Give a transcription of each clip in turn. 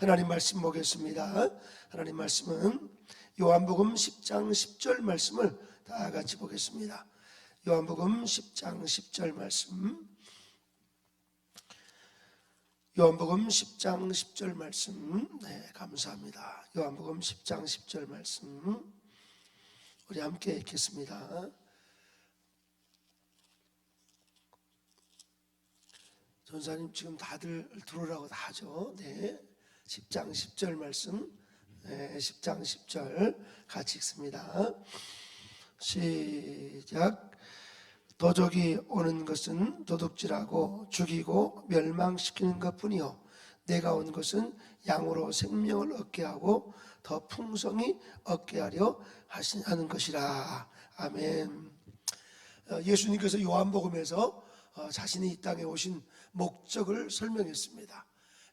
하나님 말씀 보겠습니다. 하나님 말씀은 요한복음 10장 10절 말씀을 다 같이 보겠습니다. 요한복음 10장 10절 말씀. 요한복음 10장 10절 말씀. 네, 감사합니다. 요한복음 10장 10절 말씀. 우리 함께 읽겠습니다. 전사님 지금 다들 들어오라고 다 하죠. 네. 10장 10절 말씀. 네, 10장 10절 같이 읽습니다. 시작. 도적이 오는 것은 도둑질하고 죽이고 멸망시키는 것뿐이요 내가 온 것은 양으로 생명을 얻게 하고 더 풍성히 얻게 하려 하시는 것이라. 아멘. 어, 예수님께서 요한복음에서 어, 자신이 이 땅에 오신 목적을 설명했습니다.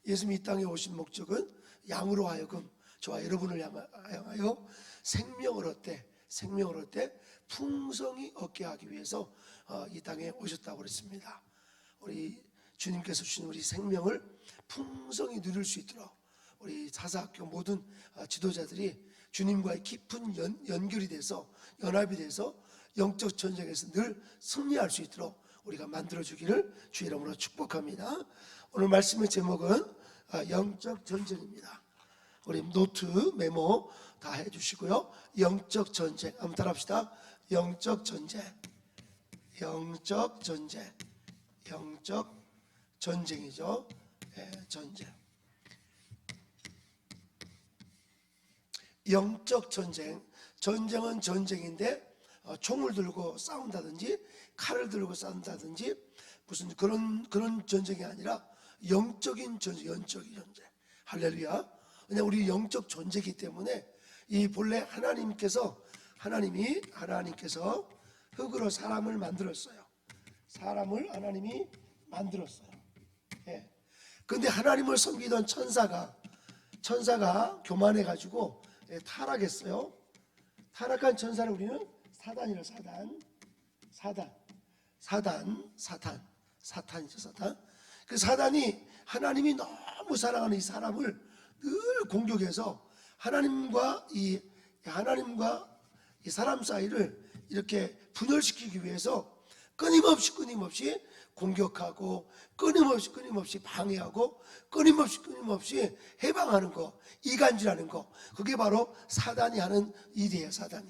예수님이 이 땅에 오신 목적은 양으로 하여금 저와 여러분을 향하여 생명을 얻되 생명을 얻되 풍성히 얻게 하기 위해서 어, 이 땅에 오셨다고 그랬습니다. 우리 주님께서 주신 우리 생명을 풍성히 누릴 수 있도록 우리 사사학교 모든 어, 지도자들이 주님과의 깊은 연, 연결이 돼서 연합이 돼서 영적 전쟁에서 늘 승리할 수 있도록 우리가 만들어 주기를 주 이름으로 축복합니다. 오늘 말씀의 제목은 어, 영적 전쟁입니다. 우리 노트 메모 다 해주시고요. 영적 전쟁 한번 따라합시다. 영적 전쟁, 영적 전쟁, 영적 전쟁이죠. 예, 전쟁. 영적 전쟁. 전쟁은 전쟁인데 어, 총을 들고 싸운다든지 칼을 들고 싸운다든지 무슨 그런 그런 전쟁이 아니라 영적인 전쟁, 영적인 전쟁. 할렐루야. 그냥 우리 영적 존재이기 때문에 이 본래 하나님께서 하나님이 하나님께서 흙으로 사람을 만들었어요. 사람을 하나님이 만들었어요. 예. 근데 하나님을 섬기던 천사가 천사가 교만해 가지고 예, 타락했어요. 타락한 천사를 우리는 사단이라 사단. 사단. 사단, 사탄. 사탄이죠, 사탄. 그 사단이 하나님이 너무 사랑하는 이 사람을 늘 공격해서 하나님과 이 하나님과 이 사람 사이를 이렇게 분열시키기 위해서 끊임없이 끊임없이 공격하고 끊임없이 끊임없이 방해하고 끊임없이 끊임없이 해방하는 거 이간질하는 거 그게 바로 사단이 하는 일이에요 사단이.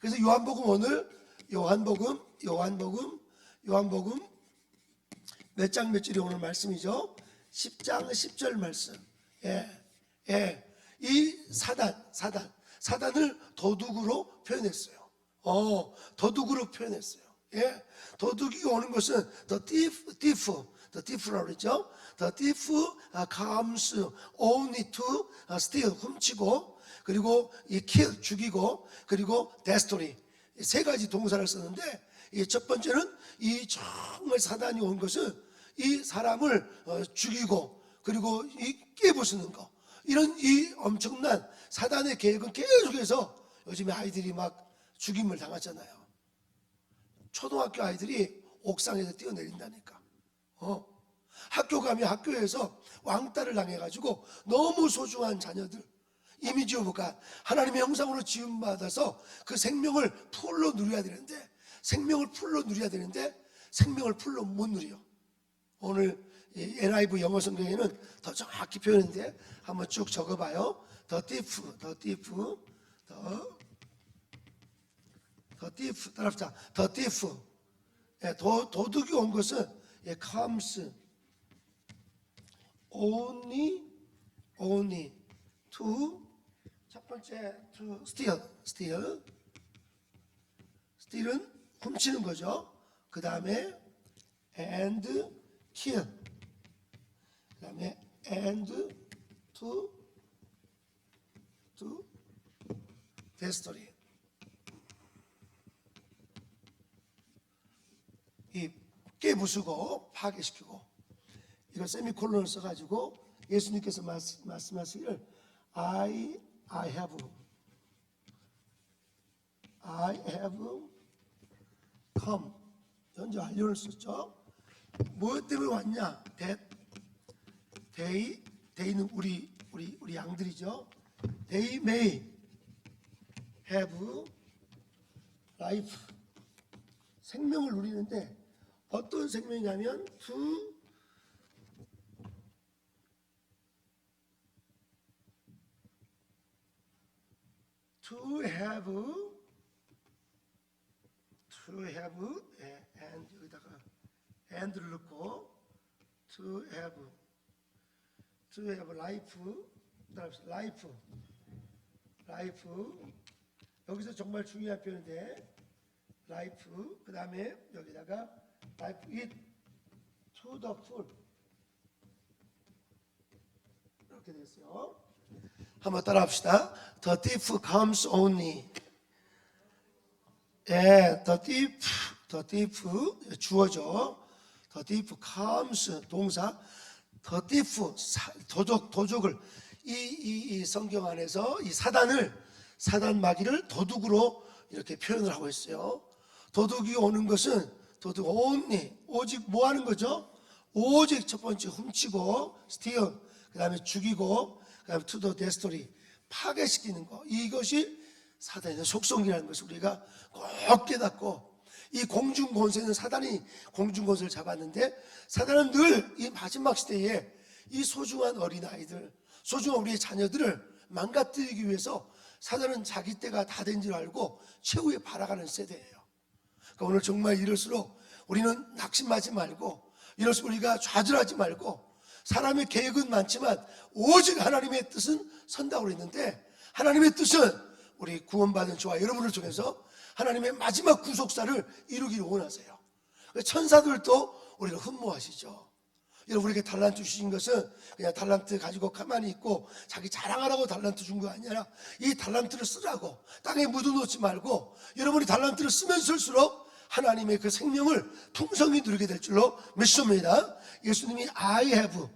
그래서 요한복음 오늘 요한복음 요한복음 요한복음 몇 장몇 절이 오늘 말씀이죠? 10장 10절 말씀. 예, 예. 이 사단 사단. 사단을 도둑으로 표현했어요. 어, 도둑으로 표현했어요. 예, 도둑이 오는 것은 the thief, thief, the thief라고 그랬죠. The thief comes only to uh, steal, 훔치고 그리고 이 kill, 죽이고 그리고 destroy. 세 가지 동사를 썼는데 이 첫 번째는 이 정말 사단이 온 것은 이 사람을 어, 죽이고 그리고 이 깨부수는 거 이런 이 엄청난 사단의 계획은 계속해서 요즘에 아이들이 막 죽임을 당하잖아요. 초등학교 아이들이 옥상에서 뛰어내린다니까. 어. 학교 가면 학교에서 왕따를 당해가지고 너무 소중한 자녀들, 이미지 오브가 하나님의 형상으로 지음받아서 그 생명을 풀로 누려야 되는데, 생명을 풀로 누려야 되는데, 생명을 풀로 못 누려. 오늘 이 NIV 영어 성경에는 더 정확히 표현인데, 한번 쭉 적어봐요. 더 디프, 더 디프, 더더 thief 따라합시다. 더 thief. 예, 도, 도둑이 온 것은 예, comes only only to 첫 번째 to steal steal steal은 훔치는 거죠. 그 다음에 and kill 그 다음에 and to to destroy 이 깨부수고 파괴시키고 이걸 세미콜론을 써가지고 예수님께서 말씀, 말씀하시기를 I I have I have come. 현재 완료를 썼죠. 무엇 때문에 왔냐? that they they는 우리 우리 우리 양들이죠. They may have life. 생명을 누리는데 어떤 생명이냐면 to to have to have 예, and를 넣고 to have to have life life life 여기서 정말 중요한 표현인데 life 그 다음에 여기다가 life it to the full 이렇게 됐어요. 한번 따라합시다. The thief comes only. 예, the thief, the thief 주어죠. The thief 동사. The thief 사- 도적 도적을 이, 이, 이 성경 안에서 이 사단을 사단 마귀를 도둑으로 이렇게 표현을 하고 있어요. 도둑이 오는 것은 도둑 only 오직 뭐 하는 거죠? 오직 첫 번째 훔치고 steal 그다음에 죽이고 그다음에 the destroy 파괴시키는 거 이것이 사단의 속성이라는 것을 우리가 꼭 깨닫고 이 공중 권세는 사단이 공중 권세를 잡았는데 사단은 늘 이 마지막 시대에 이 소중한 어린 아이들, 소중한 우리의 자녀들을 망가뜨리기 위해서 사단은 자기 때가 다 된 줄 알고 최후에 바라가는 세대예요. 그러니까 오늘 정말 이럴수록 우리는 낙심하지 말고 이럴수록 우리가 좌절하지 말고 사람의 계획은 많지만 오직 하나님의 뜻은 선다고 했는데 하나님의 뜻은 우리 구원받은 저와 여러분을 통해서 하나님의 마지막 구속사를 이루기를 원하세요. 천사들도 우리를 흠모하시죠. 여러분 우리에게 달란트 주신 것은 그냥 달란트 가지고 가만히 있고 자기 자랑하라고 달란트 준 거 아니라 이 달란트를 쓰라고 땅에 묻어놓지 말고 여러분이 달란트를 쓰면 쓸수록 하나님의 그 생명을 풍성히 누리게 될 줄로 믿습니다. 예수님이 I have,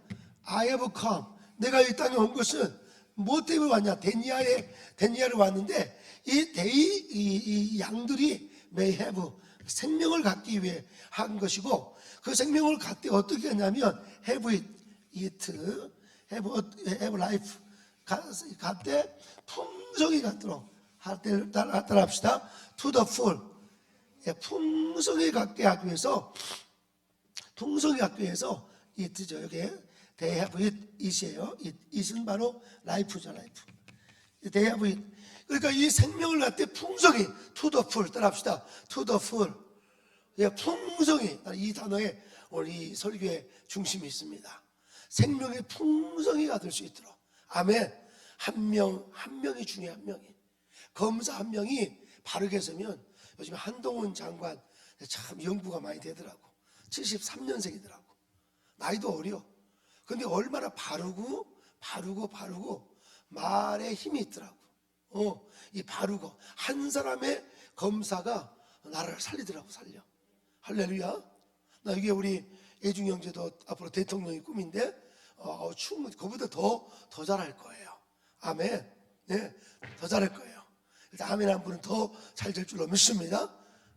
I have come. 내가 이 땅에 온 것은 뭐 때문에 왔냐? 데니아에 데니아를 왔는데 이 데이 이, 이 양들이 have 생명을 갖기 위해 한 것이고 그 생명을 갖때 어떻게 했냐면 have it, it have, have life 갖때 풍성히 갖도록 할때 따라 따라 합시다. to the full 예, 풍성히 갖게 하기 위해서 풍성히 갖기 위해서 it죠 여기 they have it it이에요. it, it은 바로 life죠 life. they have it 그러니까 이 생명을 갖때 풍성히 full 따라합시다. full 예, 풍성히 이 단어에 오늘 이 설교의 중심이 있습니다. 생명의 풍성히 가 될 수 있도록 아멘. 한 명 한 명이 중에 한 명이 검사 한 명이 바르게 서면 요즘 한동훈 장관 참 연구가 많이 되더라고. 73년생이더라고. 나이도 어려. 근데 얼마나 바르고 바르고 바르고 말에 힘이 있더라고. 어, 이 바르고 한 사람의 검사가 나라를 살리더라고 살려. 할렐루야. 나 이게 우리 애중 형제도 앞으로 대통령이 꿈인데 어, 충분히 그보다 더 더 잘할 거예요. 아멘. 네, 더 잘할 거예요. 일단 아멘 한 분은 더 잘 될 줄로 믿습니다.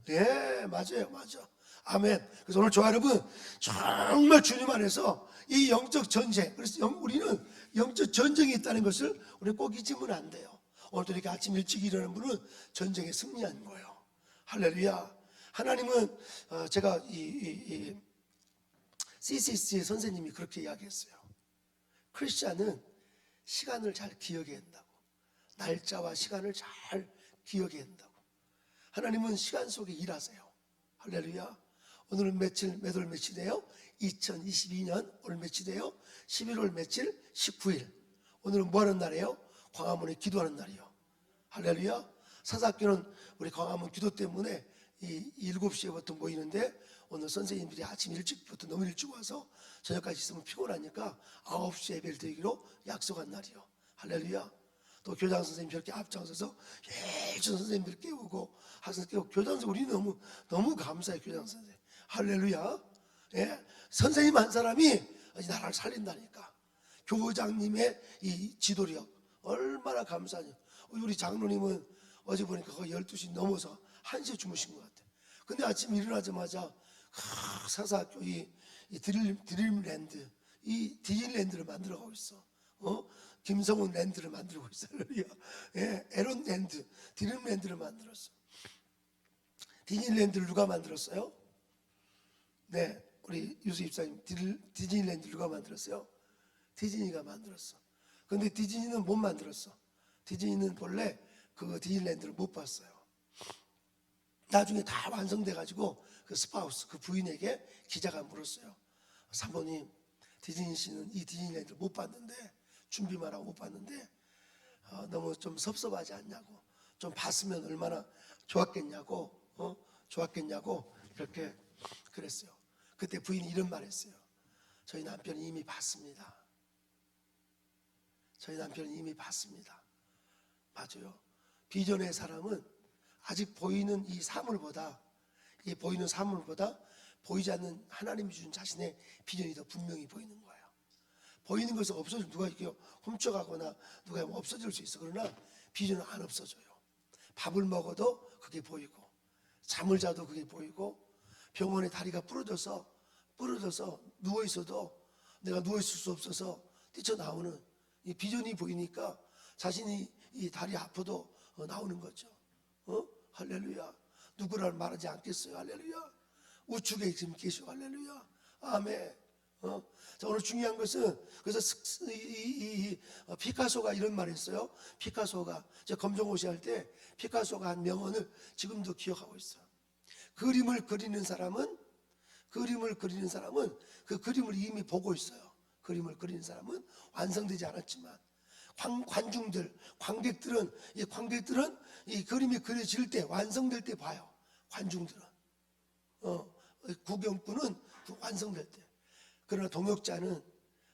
예, 맞아요, 맞아. 아멘. 그래서 오늘 저 여러분 정말 주님 안에서 이 영적 전쟁, 그래서 영- 우리는 영적 전쟁이 있다는 것을 우리 꼭 잊으면 안 돼요. 오늘도 이렇게 아침 일찍 일어나는 분은 전쟁에 승리한 거예요. 할렐루야. 하나님은 어, 제가 이, 이, 이 CCC 선생님이 그렇게 이야기했어요. 크리스찬은 시간을 잘 기억해야 한다고. 날짜와 시간을 잘 기억해야 한다고. 하나님은 시간 속에 일하세요. 할렐루야. 오늘은 며칠, 몇월 며칠이에요? 2022년 오늘 며칠이에요? 11월 며칠? 19일. 오늘은 뭐 하는 날이에요? 광화문에 기도하는 날이요. 할렐루야. 사사학교는 우리 광화문 기도 때문에 이 7시에부터 모이는데 오늘 선생님들이 아침 일찍부터 너무 일찍 와서 저녁까지 있으면 피곤하니까 9시 예배를 드리기로 약속한 날이요. 할렐루야. 또 교장 선생님 저렇게 앞장서서 예전 선생님들 깨우고 학생 깨우고 교장 선생님 우리 너무 너무 감사해 교장 선생님. 할렐루야. 예. 선생님 한 사람이 이 나라를 살린다니까. 교장님의 이 지도력 얼마나 감사하냐. 우리 장로님은 어제 보니까 거의 12시 넘어서 1시에 주무신 것 같아. 근데 아침 일어나자마자 크, 사사학교 이, 이 드림, 드림랜드 이 디즈니랜드를 만들어가고 있어. 어? 김성훈 랜드를 만들고. 할렐루야. 예, 에론 랜드, 디즘 랜드를 만들었어. 디즈니랜드를 누가 만들었어요? 네, 우리 유수 입사님 디- 디즈니랜드 누가 만들었어요? 디즈니가 만들었어. 근데 디즈니는 못 만들었어. 디즈니는 본래 그 디즈니랜드를 못 봤어요. 나중에 다 완성돼 가지고 그 스파우스 그 부인에게 기자가 물었어요. 사모님 디즈니 씨는 이 디즈니랜드를 못 봤는데 준비만 하고 못 봤는데 어, 너무 좀 섭섭하지 않냐고 좀 봤으면 얼마나 좋았겠냐고 어? 좋았겠냐고 그렇게 그랬어요. 그때 부인이 이런 말 했어요. 저희 남편이 이미 봤습니다. 저희 남편이 이미 봤습니다. 맞아요. 비전의 사람은 아직 보이는 이 사물보다 이 보이는 사물보다 보이지 않는 하나님이 주신 자신의 비전이 더 분명히 보이는 거예요. 보이는 것은 없어져 누가 이렇게 훔쳐가거나 누가 없어질 수 있어. 그러나 비전은 안 없어져요. 밥을 먹어도 그게 보이고 잠을 자도 그게 보이고 병원에 다리가 부러져서 부러져서 누워 있어도 내가 누워 있을 수 없어서 뛰쳐나오는 이 비전이 보이니까 자신이 이 다리 아파도 어, 나오는 거죠. 어? 할렐루야. 누구를 말하지 않겠어요. 할렐루야. 우측에 지금 계시오. 할렐루야. 아멘. 어? 자, 오늘 중요한 것은 그래서 이, 이- 이- 어, 피카소가 이런 말을 했어요. 피카소가 제 검정고시 할 때 피카소가 한 명언을 지금도 기억하고 있어요. 그림을 그리는 사람은 그림을 그리는 사람은 그 그림을 이미 보고 있어요. 그림을 그리는 사람은 완성되지 않았지만 관, 관중들, 관객들은 이 관객들은 이 그림이 그려질 때 완성될 때 봐요. 관중들은 어, 구경꾼은 그 완성될 때. 그러나 동역자는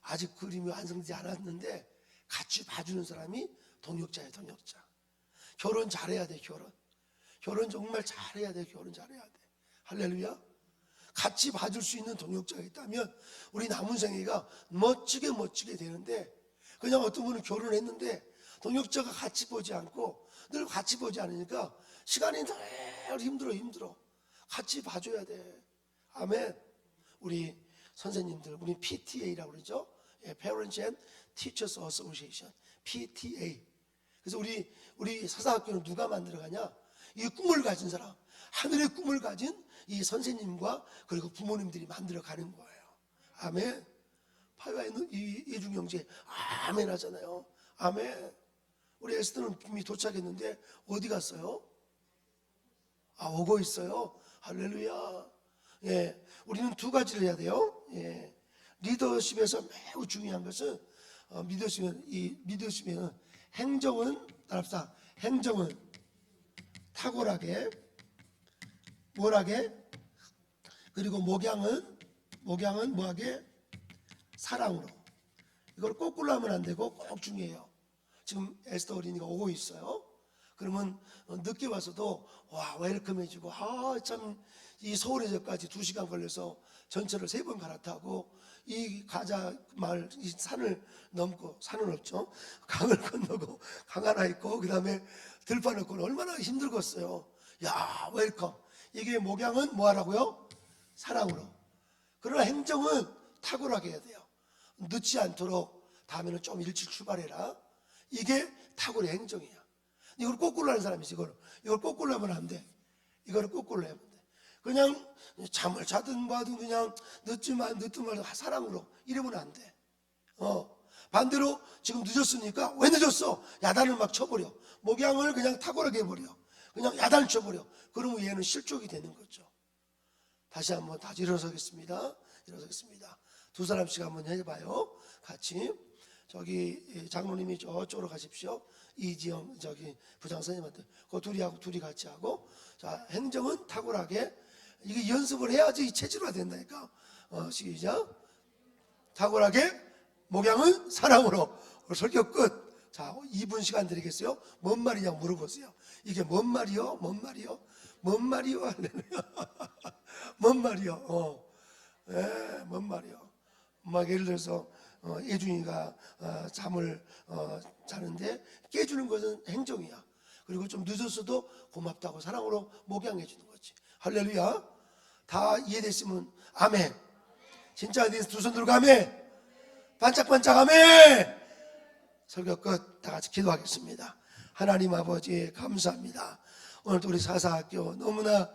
아직 그림이 완성되지 않았는데 같이 봐주는 사람이 동역자예요, 동역자. 결혼 잘해야 돼, 결혼. 결혼 정말 잘해야 돼, 결혼 잘해야 돼. 할렐루야. 같이 봐줄 수 있는 동역자가 있다면 우리 남은 생애가 멋지게 멋지게 되는데 그냥 어떤 분은 결혼했는데 동역자가 같이 보지 않고 늘 같이 보지 않으니까 시간이 늘 힘들어 힘들어. 같이 봐줘야 돼. 아멘. 우리 선생님들 우리 PTA라고 그러죠? 예, Parents and Teachers Association PTA 그래서 우리 우리 사사학교는 누가 만들어가냐? 이 꿈을 가진 사람 하늘의 꿈을 가진 이 선생님과 그리고 부모님들이 만들어 가는 거예요 아멘 파이와 이 이중 형제 아멘 하잖아요. 아멘. 우리 에스더는 이미 도착했는데 어디 갔어요? 아 오고 있어요. 할렐루야. 예, 우리는 두 가지를 해야 돼요. 예, 리더십에서 매우 중요한 것은 어, 리더십은 이 리더십에는 행정은 따라합시다. 행정은 탁월하게, 뭘하게, 그리고 목양은 목양은 뭐하게 사랑으로 이걸 거꾸로 하면 안 되고 꼭 중요해요. 지금 에스더 어린이가 오고 있어요. 그러면 어, 늦게 와서도 와 웰컴 해주고 아 참 이 서울에서까지 두 시간 걸려서 전철을 세 번 갈아타고 이 가자 마을 이 산을 넘고 산은 없죠 강을 건너고 강 하나 있고 그 다음에 들판을 건너 얼마나 힘들겠어요. 야 웰컴 이게 목양은 뭐하라고요? 사랑으로. 그러나 행정은 탁월하게 해야 돼요. 늦지 않도록 다음에는 좀 일찍 출발해라. 이게 탁월의 행정이야. 이걸 거꾸로 하는 사람이 있어. 이걸 이걸 거꾸로 하면 안 돼. 이거를 거꾸로 하면 돼. 그냥 잠을 자든 봐도 그냥 늦지 만 늦든 말도 사랑으로 이러면 안 돼. 어 반대로 지금 늦었으니까 왜 늦었어? 야단을 막 쳐버려. 목양을 그냥 탁월하게 해버려. 그냥 야단 쳐버려. 그러면 얘는 실족이 되는 거죠. 다시 한번 다시 일어서겠습니다. 일어서겠습니다. 두 사람씩 한번 해봐요. 같이 저기 장로님이 저쪽으로 가십시오. 이지영 저기 부장 선생님한테 그 둘이 하고 둘이 같이 하고 자 행정은 탁월하게 이게 연습을 해야지 이 체질화 된다니까. 어, 시작. 탁월하게 목양은 사랑으로 설교 끝. 자 2분 시간 드리겠어요. 뭔 말이냐고 물어보세요. 이게 뭔 말이요? 뭔 말이요? 뭔 말이요? 뭔 말이요? 어. 예, 뭔 말이요? 막 예를 들어서 어, 예준이가 어, 잠을 어, 자는데 깨주는 것은 행정이야. 그리고 좀 늦었어도 고맙다고 사랑으로 목양해 주는 거지. 할렐루야. 다 이해됐으면 아멘. 진짜 두손 들고 아멘. 반짝반짝 아멘. 설교 끝 다 같이 기도하겠습니다. 하나님 아버지 감사합니다. 오늘도 우리 사사학교 너무나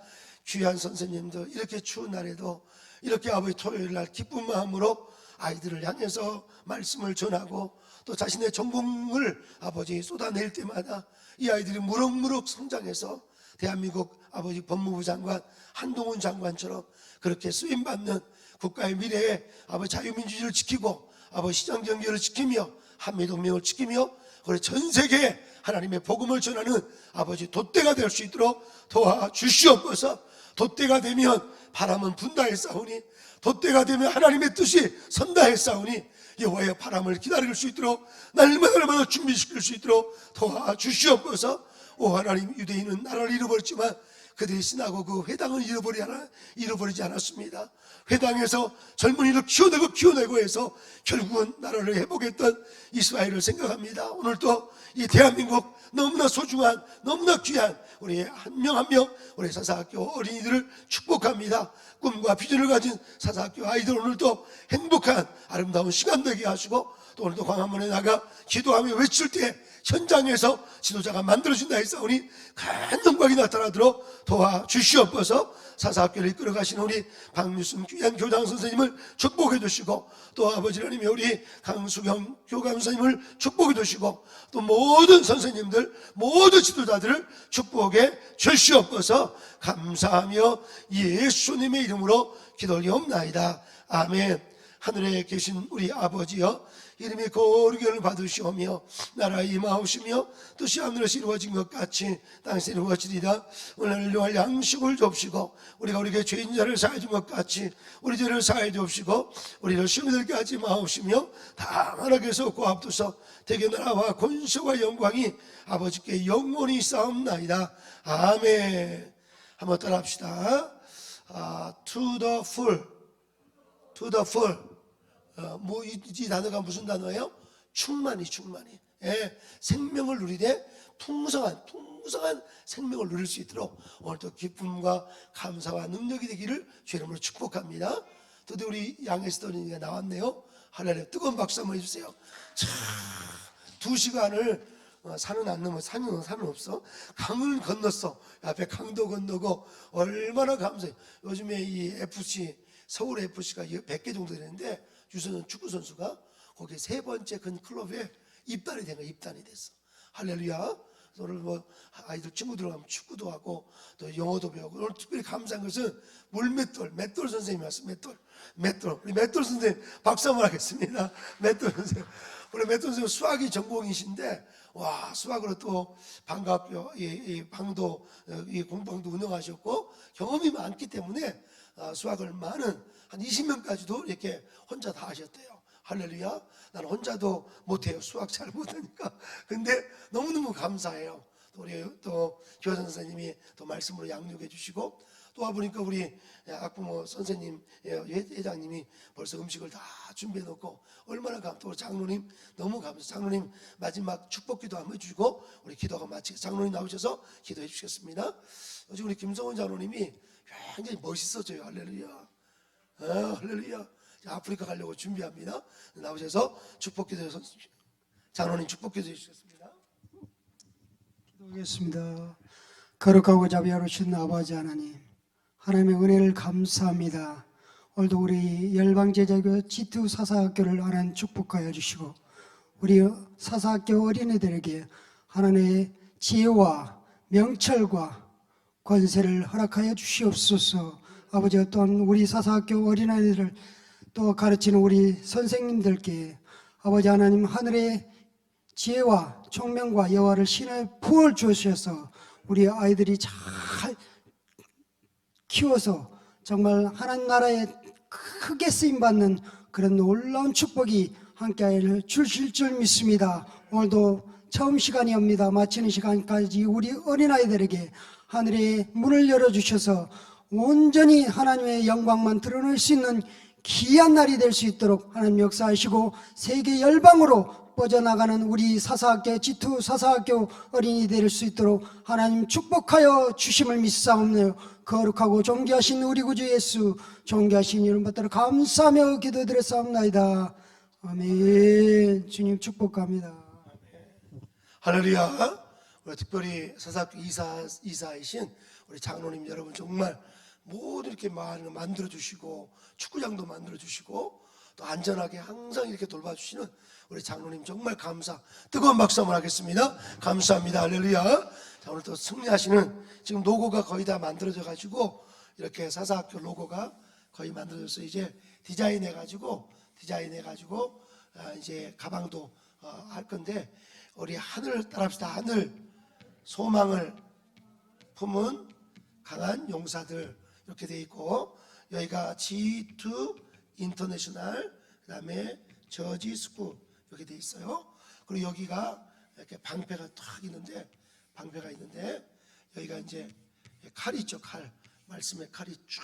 귀한 선생님들 이렇게 추운 날에도 이렇게 아버지 토요일 날 기쁜 마음으로 아이들을 향해서 말씀을 전하고 또 자신의 전공을 아버지 쏟아낼 때마다 이 아이들이 무럭무럭 성장해서 대한민국 아버지 법무부 장관 한동훈 장관처럼 그렇게 쓰임 받는 국가의 미래에 아버지 자유민주주의를 지키고 아버지 시장 경제를 지키며 한미 동맹을 지키며 우리 전 세계에 하나님의 복음을 전하는 아버지 돛대가 될 수 있도록 도와 주시옵소서. 돛대가 되면 바람은 분다 했사오니 돛대가 되면 하나님의 뜻이 선다 했사오니 여호와의 바람을 기다릴 수 있도록 날마다 날마다 준비시킬 수 있도록 도와 주시옵소서. 오 하나님 유대인은 나라를 잃어버렸지만 그들이 신하고 그 회당을 잃어버리 하나, 잃어버리지 않았습니다. 회당에서 젊은이를 키워내고 키워내고 해서 결국은 나라를 회복했던 이스라엘을 생각합니다. 오늘도 이 대한민국 너무나 소중한 너무나 귀한 우리 한 명 한 명 우리 사사학교 어린이들을 축복합니다. 꿈과 비전을 가진 사사학교 아이들 오늘도 행복한 아름다운 시간 되게 하시고 또 오늘도 광화문에 나가 기도하며 외칠 때 현장에서 지도자가 만들어진다 했사오니 큰 영광이 나타나도록 도와주시옵소서. 사사학교를 이끌어 가시는 우리 박유순 귀한 교장 선생님을 축복해 주시고 또 아버지 하나님의 우리 강수경 교감 선생님을 축복해 주시고 또 모든 선생님들 모든 지도자들을 축복해 주시옵소서. 감사하며 예수님의 이름으로 기도리옵나이다. 아멘. 하늘에 계신 우리 아버지여 이름이 거룩을 받으시오며 나라 임하오시며 뜻이 하늘에서 이루어진 것 같이 땅에서 이루어지리다 오늘 요할 양식을 줍시고 우리가 우리에게 죄인 자를 사해 준것 같이 우리 죄를 사해 줍시고 우리를 시험들게 하지 마옵시며 다 하나님께서 고합두서 대개 나라와 권세와 영광이 아버지께 영원히 싸움나이다. 아멘. 한번 따라 합시다. 아, to the full. to the full 어, 뭐, 이, 이 단어가 무슨 단어예요? 충만히, 충만히. 예, 생명을 누리되 풍성한, 풍성한 생명을 누릴 수 있도록 오늘도 기쁨과 감사와 능력이 되기를 주 이름으로 축복합니다. 또 우리 양에스더니가 나왔네요. 할렐루야. 뜨거운 박수 한번 해주세요. 자, 두 시간을 어, 산은 안 넘어 산은 산은 없어 강을 건넜어 앞에 강도 건너고 얼마나 감사해 요즘에 이 FC 서울 FC가 100개 정도 되는데 유소년 축구 선수가 거기 세 번째 큰 클럽에 입단이 된 거야 입단이 됐어. 할렐루야. 오늘 뭐 아이들 친구들 가면 축구도 하고 또 영어도 배우고 오늘 특별히 감사한 것은 물맷돌 맷돌 선생님이 왔어 맷돌. 맷돌. 우리 맷돌 선생님 박수 한번 하겠습니다. 맷돌 선생님. 우리 맷돌 선생님 수학이 전공이신데 와 수학으로 또 방학교 이, 이 방도 어, 이 공방도 운영하셨고 경험이 많기 때문에 아, 수학을 많은 한 20명까지도 이렇게 혼자 다 하셨대요. 할렐루야. 나는 혼자도 못해요. 수학 잘 못하니까. 근데 너무너무 감사해요. 또 우리 또 교사 선생님이 또 말씀으로 양육해 주시고 또 와보니까 우리 학부모 선생님, 예, 회장님이 벌써 음식을 다 준비해 놓고 얼마나 감, 또 장로님 너무 감사. 장로님 마지막 축복 기도 한번 해주시고 우리 기도가 마치고 장로님 나오셔서 기도해 주시겠습니다. 어제 우리 김성원 장로님이 굉장히 멋있어져요. 할렐루야. 아, 할렐루야. 자, 아프리카 가려고 준비합니다. 나오셔서 축복 기도해 장로님 축복 기도 해 주시겠습니다. 기도하겠습니다. 거룩하고 자비하신 아버지 하나님, 하나님의 은혜를 감사합니다. 오늘도 우리 열방제자교 지투 사사학교를 하나님 축복하여 주시고 우리 사사학교 어린이들에게 하나님의 지혜와 명철과 권세를 허락하여 주시옵소서. 아버지 또한 우리 사사학교 어린아이들을 또 가르치는 우리 선생님들께 아버지 하나님 하늘의 지혜와 총명과 여호와를 신의 부을 주셔서 우리 아이들이 잘 키워서 정말 하나님 나라에 크게 쓰임 받는 그런 놀라운 축복이 함께 주실 줄 믿습니다. 오늘도 처음 시간이옵니다. 마치는 시간까지 우리 어린아이들에게 하늘의 문을 열어주셔서 온전히 하나님의 영광만 드러낼 수 있는 귀한 날이 될 수 있도록 하나님 역사하시고 세계 열방으로 뻗어나가는 우리 사사학교 지투 사사학교 어린이 될 수 있도록 하나님 축복하여 주심을 믿사옵네요. 거룩하고 존귀하신 우리 구주 예수 존귀하신 이름 받들어 감사하며 기도드렸사옵나이다. 아멘. 주님 축복합니다. 할렐루야. 특별히 사사학교 이사, 이사이신 우리 장로님 여러분 정말 모두 이렇게 만들어 주시고 축구장도 만들어 주시고 또 안전하게 항상 이렇게 돌봐주시는 우리 장로님 정말 감사 뜨거운 박수 한번 하겠습니다. 감사합니다. 할렐루야. 자, 오늘 또 승리하시는 지금 로고가 거의 다 만들어져 가지고 이렇게 사사학교 로고가 거의 만들어져서 이제 디자인해 가지고 디자인해 가지고 아, 이제 가방도 어, 할 건데 우리 하늘 따라합시다. 하늘 소망을 품은 강한 용사들 이렇게 돼 있고 여기가 G2 인터내셔널 그다음에 저지 스쿨 이렇게 돼 있어요. 그리고 여기가 이렇게 방패가 탁 있는데 방패가 있는데 여기가 이제 칼이 있죠 칼 말씀의 칼이 쫙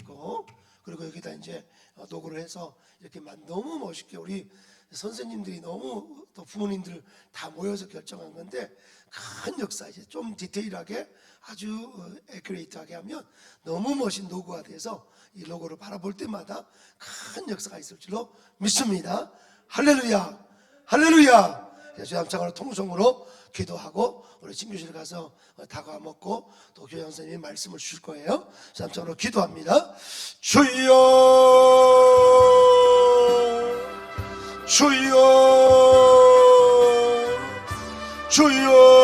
있고 그리고 여기다 이제 노고를 해서 이렇게 만 너무 멋있게 우리 선생님들이 너무 또 부모님들 다 모여서 결정한 건데 큰 역사 이제 좀 디테일하게 아주 에큐레이트하게 하면 너무 멋진 로고가 돼서 이 로고를 바라볼 때마다 큰 역사가 있을 줄로 믿습니다. 할렐루야, 할렐루야. 주암창으로 통성으로 기도하고 우리 친교실 가서 다과 먹고 또 교장 선생님이 말씀을 주실 거예요. 주암창으로 기도합니다. 주여, 주여, 주여.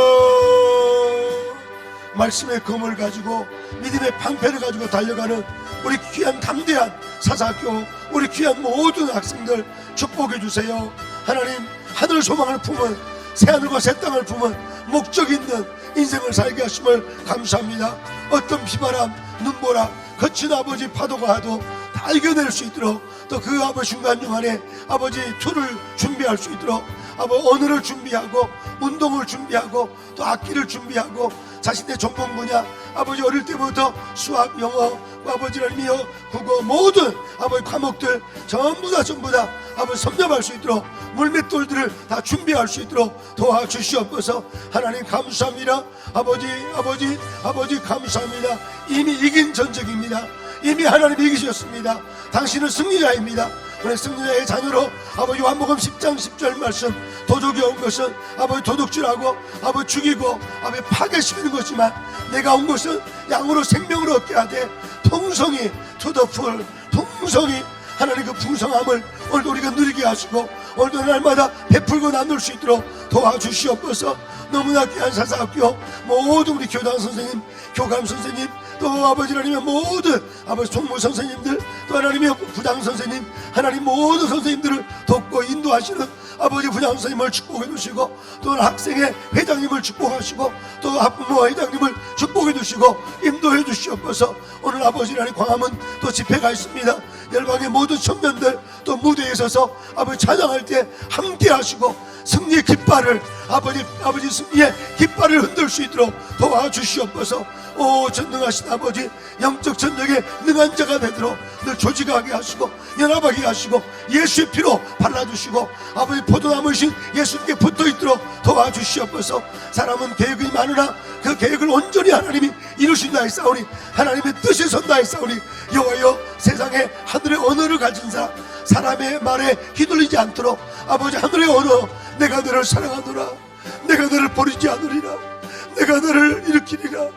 말씀의 검을 가지고 믿음의 방패를 가지고 달려가는 우리 귀한 담대한 사사학교 우리 귀한 모든 학생들 축복해 주세요. 하나님 하늘 소망을 품은 새하늘과 새 땅을 품은 목적 있는 인생을 살게 하심을 감사합니다. 어떤 비바람 눈보라 거친 아버지 파도가 와도 다 이겨낼 수 있도록 또 그 아버지 중간중간에 아버지 툴을 준비할 수 있도록 아버지 언어를 준비하고 운동을 준비하고 또 악기를 준비하고 자신의 전공 분야 아버지 어릴 때부터 수학 영어 아버지를 미어 국어 모든 아버지 과목들 전부 다 전부 다 아버지 섭렵할 수 있도록 물맷돌들을 다 준비할 수 있도록 도와주시옵소서. 하나님 감사합니다. 아버지 아버지 아버지 감사합니다. 이미 이긴 전쟁입니다. 이미 하나님 이기셨습니다. 당신은 승리자입니다. 우리 승리자의 자녀로 아버지 요한복음 10장 10절 말씀 도둑이 온 것은 아버지 도둑질하고 아버지 죽이고 아버지 파괴시키는 것이지만 내가 온 것은 양으로 생명을 얻게 하되 통성이 투더풀 통성이 하나님 그 풍성함을 오늘도 우리가 누리게 하시고 오늘도 날마다 베풀고 나눌 수 있도록 도와주시옵소서. 너무나 귀한 사사학교 모든 우리 교장 선생님 교감 선생님 또 아버지 하나님의 모든 아버지 총무 선생님들 또 하나님의 부장 선생님 하나님 모든 선생님들을 돕고 인도하시는 아버지 부장 선생님을 축복해 주시고 또 학생의 회장님을 축복하시고 또 학부모 회장님을 축복해 주시고 인도해 주시옵소서. 오늘 아버지 하나님 광화문 또 집회가 있습니다. 열방의 모든 청년들 또 무대에 서서 아버지 찬양할 때 함께 하시고 승리의 깃발을 아버지 아버지 승리의 깃발을 흔들 수 있도록 도와주시옵소서. 오 전능하신 아버지 영적 전쟁에 능한 자가 되도록 늘 조직하게 하시고 연합하게 하시고 예수의 피로 발라주시고 아버지 포도나무이신 예수님께 붙어 있도록 도와주시옵소서. 사람은 계획이 많으나 그 계획을 온전히 하나님이 이루신다 했사오니 하나님의 뜻이 선다 했사오니 여호와여 세상에 하늘의 언어를 가진 사람 사람의 말에 휘둘리지 않도록 아버지 하늘의 언어 내가 너를 사랑하노라. 내가 너를 버리지 않으리라. 내가 너를 일으키리라.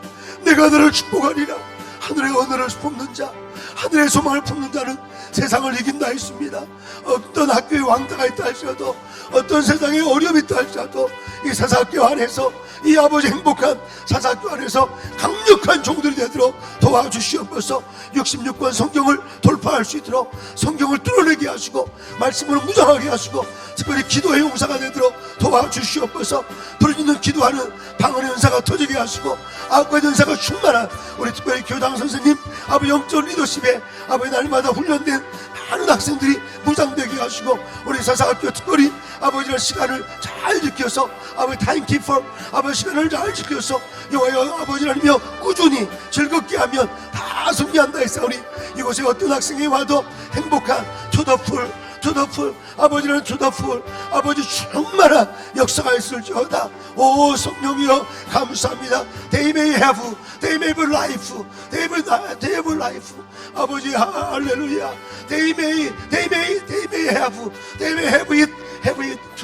내가 너를 축복하리라. 하늘의 언어를 품는 자 하늘의 소망을 품는 자는 세상을 이긴다 했습니다. 어떤 학교에 왕따가 있다 할지라도 어떤 세상에 어려움이 있다 할지라도 이 사사학교 안에서 이 아버지 행복한 사사학교 안에서 강력한 종들이 되도록 도와주시옵소서. 66권 성경을 돌파할 수 있도록 성경을 뚫어내게 하시고 말씀으로 무장하게 하시고 특별히 기도의 용사가 되도록 도와주시옵소서. 부르짖는 기도하는 방언의 은사가 터지게 하시고 아홉 가지 은사가 충만한 우리 특별히 교당 선생님 아버지 영적 리더십 에 아버지 날마다 훈련된 많은 학생들이 무장되게 하시고 우리 사사학교 특별히 아버지의 시간을 잘 지켜서 아버지 타임키퍼 아버지 시간을 잘 지켜서 여호와여 아버지 하나님여 꾸준히 즐겁게 하면 다 승리한다 했사오니 이곳에 어떤 학생이 와도 행복한 투더풀 투더풀 아버지는 투더풀 아버지 충만한 역사가 있을지어다. 오 성령이여 감사합니다. They may have They may have life They may They have life. 아버지 할렐루야. They may They may They may have They may have it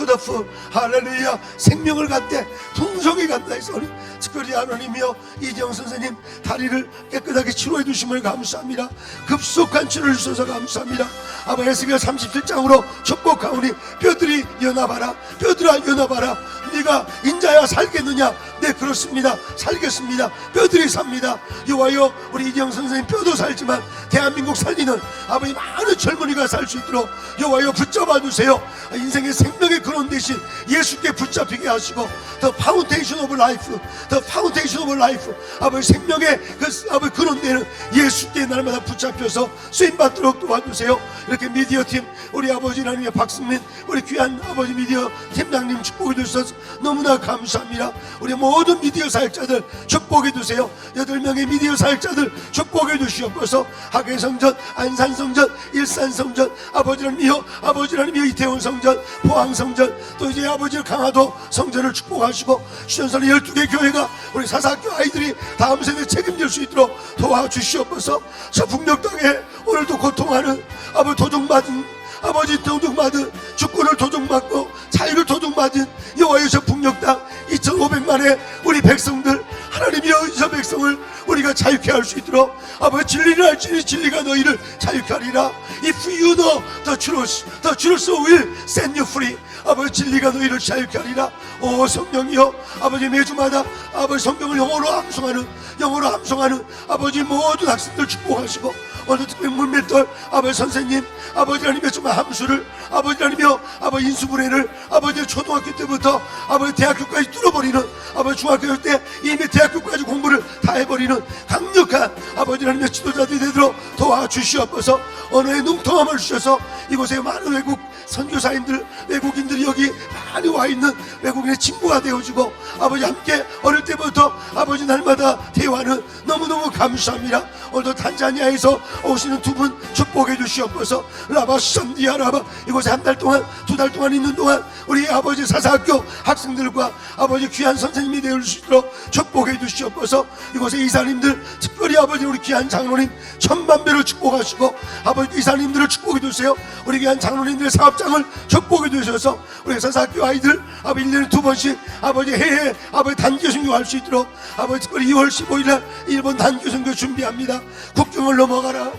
the full 할렐루야. 생명을 갖되 풍성히 간다. 우리 특별히 하나님이여 이정 선생님 다리를 깨끗하게 치료해 주심을 감사합니다. 급속한 치료를 주셔서 감사합니다. 아버 에스겔 37장 으로 축복하오니 뼈들이 연합하라. 뼈들아 연합하라. 네가 인자야 살겠느냐? 네 그렇습니다. 살겠습니다. 뼈들이 삽니다. 여호와여 우리 이정 선생님 뼈도 살지만 대한민국 살리는 아버지 많은 젊은이가 살 수 있도록 여호와여 붙잡아 주세요. 인생의 생명의 근원 대신 예수께 붙잡히게 하시고 The foundation of life The foundation of life. 아버지 생명의 그 아버지 근원되는 예수께 날마다 붙잡혀서 쓰임 받도록 도와주세요. 이렇게 미디어 팀 우리 아버지 하나님의 박승민 우리 귀한 아버지 미디어 팀장님 축복해 주셔서 너무나 감사합니다. 우리 모든 미디어 사역자들 축복해 주세요. 여덟 명의 미디어 사역자들 축복해 주시옵소서. 하계 성전 안산 성전 일산 성전 아버지 하나님이여 아버지 하나님이여 이태원 성전 포항 성전 또 이제 아버지 강화도 성전을 축복하시고 시전선의 12개 교회가 우리 사사학교 아이들이 다음 세대 책임질 수 있도록 도와주시옵소서. 저 북녘 땅에 오늘도 고통하는 아버지 도둑맞은 아버지 도둑맞은 주권을 도둑맞고 자유를 도둑맞은 여호와의 저 북녘 땅 2,500만의 우리 백성들 하나님이여 저 백성을 우리가 자유케 할 수 있도록 아버지 진리를 알지니 진리가 너희를 자유케 하리라. If you know the truth the truth will set you free 아버지 진리가 너희를 자유케 하리라. 오 성령이여 아버지 매주마다 아버지 성경을 영어로 암송하는 영어로 암송하는 아버지 모든 학생들 축복하시고 오늘 특별히 물맷돌 아버지 선생님 아버지 하나님의 정말 함수를 아버지 하나님이여 아버지 인수분해를 아버지 초등학교 때부터 아버지 대학교까지 뚫어버리는 아버지 중학교 때 이미 대학교까지 공부를 다 해버리는 강력한 아버지 하나님의 지도자들이 되도록 도와주시옵소서. 언어의 능통함을 주셔서 이곳에 많은 외국 선교사님들 외국인들 이 여기 많이 와 있는 외국인의 친구가 되어주고 아버지 함께 어릴 때부터 아버지 날마다 대화는 너무너무 감사합니다. 오늘도 탄자니아에서 오시는 두분 축 복해 주시옵소서. 라바 산디아 라바. 이곳에 한 달 동안 두 달 동안 있는 동안 우리 아버지 사사학교 학생들과 아버지 귀한 선생님이 되어 수 있도록 축복해 주시옵소서. 이곳에 이사님들 특별히 아버지 우리 귀한 장로님 천만 배로 축복하시고 아버지 이사님들을 축복해 주세요. 우리 귀한 장로님들의 사업장을 축복해 주셔서 우리 사사학교 아이들 아버지 1년에 두 번씩 아버지 해외 아버지 단기 선교 할 수 있도록 아버지 특별히 2월 15일 날 일본 단기 선교 준비합니다. 국경을 넘어가라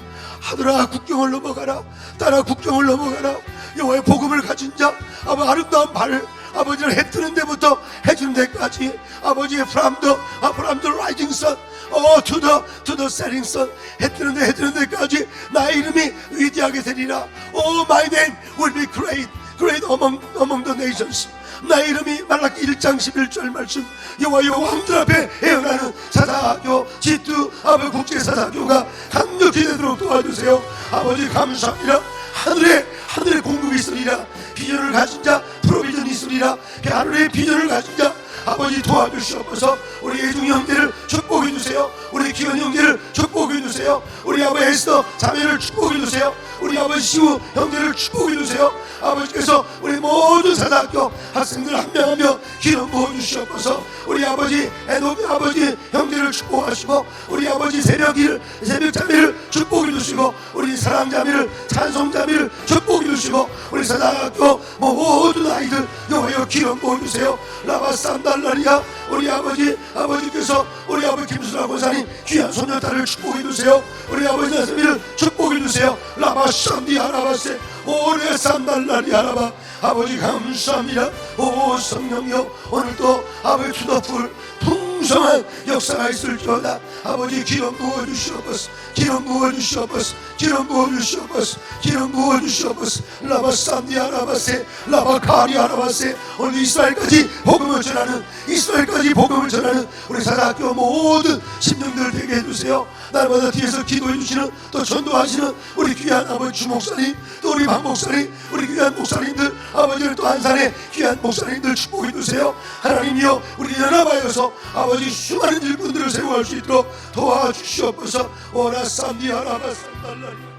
하늘아 국경을 넘어가라 따라 국경을 넘어가라 여호와의 복음을 가진 자 아버 아름다운 발 아버지를 해 뜨는 데부터 해 주는 데까지 아버지의 from the 아, from the rising sun 어 to the to the setting sun 해 뜨는 데해 뜨는 데까지 나의 이름이 위대하게 되리라 Oh my name will be great great among among the nations 나의 이름이 말라기 1장 11절 말씀. 여호와의 왕들 앞에 애어나는 사사교 지투 아버지 국제사사교가 강력히 되도록 도와주세요. 아버지 감사합니다. 하늘에 하늘의 공급이 있으리라. 비전을 가진 자 프로비전이 있으리라. 그 하늘의 비전을 가진 자 아버지 도와주시옵소서. 우리 예중 형제를 축복해 주세요. 우리 기현 형제를 축복해 주세요. 우리 아버지 에스더 자매를 축복해 주세요. 우리 아버지 시우 형제를 축복해 주세요. 아버지께서 우리 모든 사다학교 학생들 한 명 한명 기름 부어 주시옵소서. 우리 아버지 에노비 아버지 형제를 축복하시고 우리 아버지 새벽일 새벽 자매를 축복해 주시고 우리 사랑 자매를 찬송 자매를 축복해 주시고 우리 사다학교 모든 아이들 여호와여 기름 부어 주세요. 라바산 달라리아 우리 아버지 아버지께서 우리 아버지 김수라 권사님 귀한 소녀딸을 축복해 주세요. 우리 아버지 나스미를 축복해 주세요. 라바산디 하라바세 오래 산달라리 하라바. 아버지 감사합니다. 오 성령여 오늘도 아버지 투더풀 풍성한 역사가 있을지어다. 아버지 기름 부어주시옵소서. 기름 부어주시옵소서. 기름 부어주시옵소서. 기름 부어주시옵소서. 라바산디아 라바세 라바 카리아 라바세. 오늘 이스라엘까지 복음을 전하는 이스라엘까지 복음을 전하는 우리 사사학교 모든 심령들 되게 해주세요. 날마다 뒤에서 기도해 주시는 또 전도하시는 우리 귀한 아버지 주목사님 또 우리 박 목사님 우리 귀한 목사님들 아버지를 또 한산의 귀한 목사님들 축복해 주세요. 하나님이여 우리 연합하여서 아버지 수많은 일꾼들을 세워갈 수 있도록 도와주시옵소서. 오라 삼디아라바 삼달라리